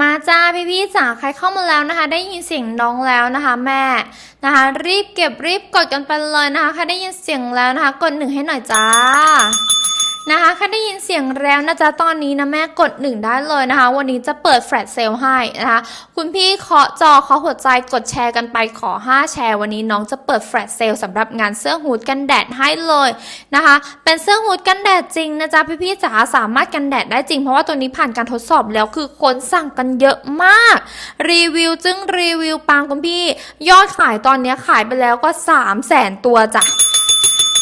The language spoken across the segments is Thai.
มาจ้าพี่พี่ๆจ๋าใครเข้ามาแล้วนะคะ ได้ยินเสียงน้องแล้วนะคะแม่นะคะ รีบเก็บรีบกดกันไปเลยนะคะใครได้ยินเสียงแล้วนะคะ กดหนึ่งให้หน่อยจ้า นะคะใครได้ยินเสียงแล้วนะจ๊ะตอนนี้นะแม่กดหนึ่งได้เลยนะคะ วันนี้จะเปิดแฟลชเซลให้นะคะ คุณพี่เคาะจอเคาะหัวใจกดแชร์กันไปขอ 5 แชร์ วันนี้น้องจะเปิดแฟลชเซลสำหรับงานเสื้อฮูดกันแดดให้เลยนะคะ เป็นเสื้อฮูดกันแดดจริงนะจ๊ะพี่ๆจ๋าสามารถกันแดดได้จริงเพราะว่าตัวนี้ผ่านการทดสอบแล้วคือคนสั่งกันเยอะมาก รีวิวจึงรีวิวปังคุณพี่ ยอดขายตอนนี้ขายไปแล้วก็ 3 0 0แสนตัวจ้ะ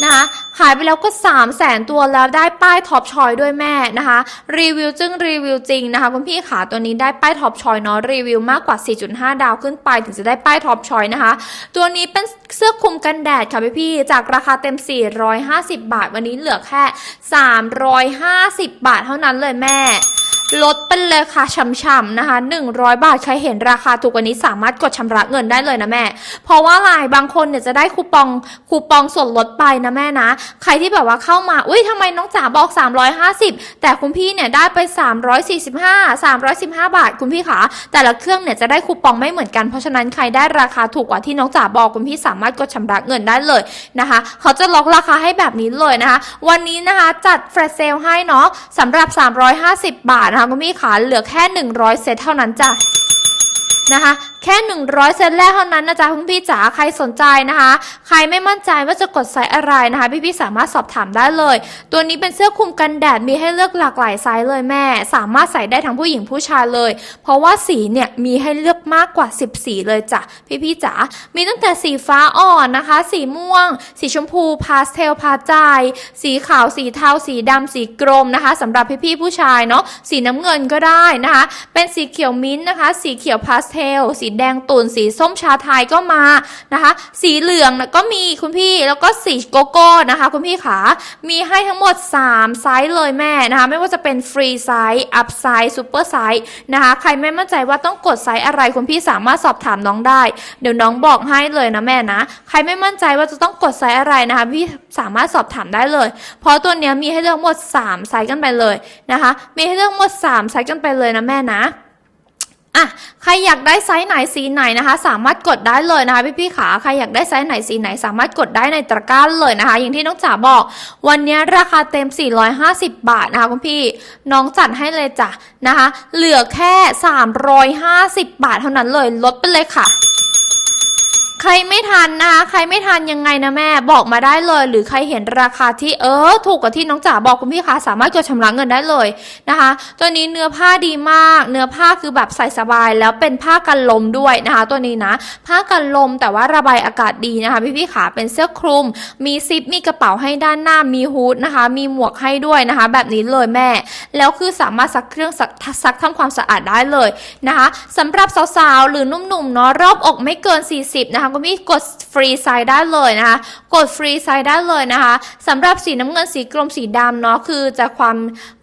นะคะายไปแล้วก็3 0 0แสนตัวแล้วได้ป้ายท็อปชอยด้วยแม่นะคะ รีวิวจึงรีวิวจริงนะคะคุณพี่ขาตัวนี้ได้ป้ายท็อปชอยเนาะรีวิวมากกว่า 4.5 ดาวขึ้นไปถึงจะได้ป้ายท็อปชอยนะคะ ตัวนี้เป็นเสื้อคลุมกันแดดค่ะพี่พี่จากราคาเต็ม 450 บาท วันนี้เหลือแค่ 350 บาทเท่านั้นเลยแม่ ลดไปเลยค่ะช่ำๆนะคะ 100 บาทใครเห็นราคาถูกกว่านี้สามารถกดชำระเงินได้เลยนะแม่ เพราะว่าหลายบางคนเนี่ยจะได้คูปองคูปองส่วนลดไปนะแม่นะ ใครที่แบบว่าเข้ามา อุ้ยทำไมน้องจ๋าบอก 350 แต่คุณพี่เนี่ยได้ไป 345 315 บาทคุณพี่ขาแต่ละเครื่องเนี่ยจะได้คูปองไม่เหมือนกันเพราะฉะนั้นใครได้ราคาถูกกว่าที่น้องจ๋าบอกคุณพี่สามารถกดชำระเงินได้เลยนะคะ เขาจะล็อกราคาให้แบบนี้เลยนะคะ วันนี้นะคะจัดแฟลชเซลให้เนาะสำหรับ 350 บาทนะคะคุณพี่ขาเหลือแค่ 100 เซตเท่านั้นจ้ะ นะคะ แค่ 100 เซตแรกเท่านั้นนะจ๊ะคุณพี่จ๋าใครสนใจนะคะ ใครไม่มั่นใจว่าจะกดไซส์อะไรนะคะพี่พี่ๆสามารถสอบถามได้เลย ตัวนี้เป็นเสื้อคลุมกันแดดมีให้เลือกหลากหลายไซส์เลยแม่ สามารถใส่ได้ทั้งผู้หญิงผู้ชายเลย เพราะว่าสีเนี่ยมีให้เลือกมากกว่า 10 สีเลยจ้ะพี่พี่ๆจ๋ามีตั้งแต่สีฟ้าอ่อนนะคะ สีม่วง สีชมพูพาสเทลพาจายสีขาวสีเทาสีดำสีกรมนะคะสำหรับพี่พี่ๆผู้ชายเนาะสีน้ำเงินก็ได้นะคะ เป็นสีเขียวมิ้นท์นะคะ สีเขียวพาสเทล สีแดงตุ่น สีส้มชาไทยก็มานะคะ สีเหลืองนะก็มีคุณพี่แล้วก็สีโกโก้นะคะ คุณพี่ขามีให้ทั้งหมด 3 ไซส์เลยแม่นะคะ ไม่ว่าจะเป็นฟรีไซส์อัพไซส์ซูเปอร์ไซส์นะคะใครไม่มั่นใจว่าต้องกดไซส์อะไรคุณพี่สามารถสอบถามน้องได้ เดี๋ยวน้องบอกให้เลยนะแม่นะ ใครไม่มั่นใจว่าจะต้องกดไซส์อะไรนะคะพี่สามารถสอบถามได้เลย เพราะตัวเนี้ยมีให้เลือกหมด 3 ไซส์กันไปเลยนะคะ มีให้เลือกหมด 3 ไซส์กันไปเลยนะแม่นะ อะใครอยากได้ไซส์ไหนสีไหนนะคะ สามารถกดได้เลยนะคะพี่ๆขาใครอยากได้ไซส์ไหนสีไหน สามารถกดได้ในตะกร้าเลยนะคะ อย่างที่น้องจ๋าบอก วันนี้ราคาเต็ม 450 บาทนะคะคุณพี่น้องจัดให้เลยจ้ะนะคะ เหลือแค่ 350 บาทเท่านั้นเลยลดไปเลยค่ะ รไม่ทันนะคะใครไม่ทันยังไงนะแม่บอกมาได้เลย หรือใครเห็นราคาที่เออ ถูกกว่าที่น้องจ๋าบอกคุณพี่คะสามารถกดชำระเงินได้เลยนะคะ ตัวนี้เนื้อผ้าดีมาก เนื้อผ้าคือแบบใส่สบาย แล้วเป็นผ้ากันลมด้วยนะคะ ตัวนี้นะ ผ้ากันลมแต่ว่าระบายอากาศดีนะคะพี่พี่ขาเป็นเสื้อคลุม มีซิปมีกระเป๋าให้ด้านหน้ามีฮูดนะคะ มีหมวกให้ด้วยนะคะ แบบนี้เลยแม่ แล้วคือสามารถซักเครื่องซักซักทำความสะอาดได้เลยนะคะสำหรับสาวๆหรือนุ่มๆเนาะรอบอกไม่เกิน 40นะคะก็มีกดฟรีไซด์ได้เลยนะคะ กดฟรีไซด์ได้เลยนะคะสำหรับสีน้ำเงินสีกรมสีดำเนาะคือจะความ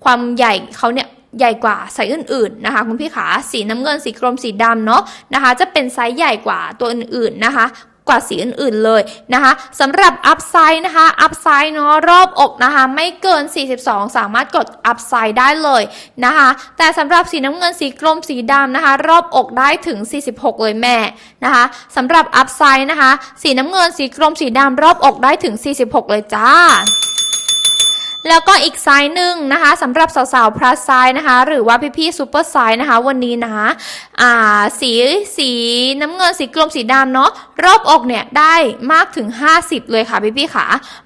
ความใหญ่เขาเนี่ยใหญ่กว่าไซส์อื่นๆนะคะคุณพี่ขาสีน้ำเงินสีกรมสีดำเนาะนะคะ จะเป็นไซส์ใหญ่กว่าตัวอื่นๆนะคะ กว่าสีอื่นๆเลยนะคะสำหรับอัพไซด์นะคะอัพไซด์เนาะรอบอกนะคะไม่เกิน 42 สามารถกดอัพไซด์ได้เลยนะคะแต่สำหรับสีน้ำเงินสีกรมสีดำนะคะรอบอกได้ถึง 46 เลยแม่นะคะสำหรับอัพไซด์นะคะสีน้ำเงินสีกรมสีดำรอบอกได้ถึง 46 เลยจ้า แล้วก็อีกไซส์หนึ่งนะคะสำหรับสาวๆ plus size นะคะ หรือว่าพี่ๆ super size นะคะ วันนี้นะอ่าสีสีน้ำเงินสีกรมสีดำเนาะรอบอกเนี่ยได้มากถึง 50 เลยค่ะพี่ๆค่ะ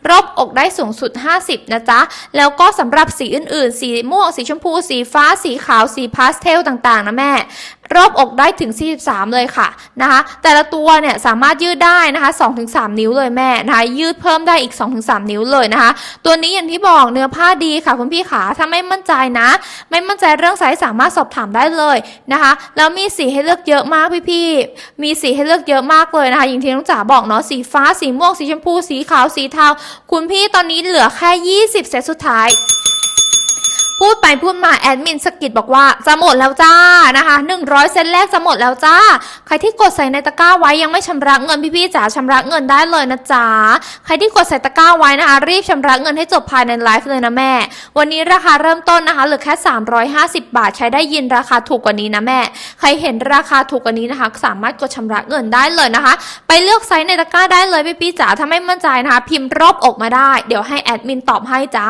รอบอกได้สูงสุด 50 นะจ๊ะ แล้วก็สำหรับสีอื่นๆ สีม่วงสีชมพู สีฟ้าสีขาวสีพาสเทลต่างๆ นะแม่ รอบอกได้ถึง 43 เลยค่ะนะคะแต่ละตัวเนี่ยสามารถยืดได้นะคะ 2-3 นิ้วเลยแม่นะคะยืดเพิ่มได้อีก 2-3 นิ้วเลยนะคะ ตัวนี้อย่างที่บอกเนื้อผ้าดีค่ะคุณพี่ขาถ้าไม่มั่นใจนะ ไม่มั่นใจเรื่องไซส์สามารถสอบถามได้เลยนะคะแล้วมีสีให้เลือกเยอะมากพี่ๆมีสีให้เลือกเยอะมากเลยนะคะอย่างที่น้องจ๋าบอกเนาะสีฟ้าสีม่วงสีชมพูสีขาวสีเทาคุณพี่ตอนนี้เหลือแค่ 20 เซตสุดท้าย พูดไปพูดมาแอดมินสกิดบอกว่าจะหมดแล้วจ้านะคะ 100 เซตแรกจะหมดแล้วจ้า ใครที่กดใส่ในตะกร้าไว้ยังไม่ชำระเงินพี่ๆจ๋าชำระเงินได้เลยนะจ๊ะใครที่กดใส่ตะกร้าไว้นะคะ รีบชำระเงินให้จบภายในไลฟ์เลยนะแม่ วันนี้ราคาเริ่มต้นนะคะเหลือแค่ 350 บาทใครได้ยินราคาถูกกว่านี้นะแม่ ใครเห็นราคาถูกกว่านี้นะคะ สามารถกดชำระเงินได้เลยนะคะ ไปเลือกไซส์ในตะกร้าได้เลยพี่ๆจ๋าถ้าไม่มั่นใจนะคะ พิมพ์รอบอกมาได้ เดี๋ยวให้แอดมินตอบให้จ้า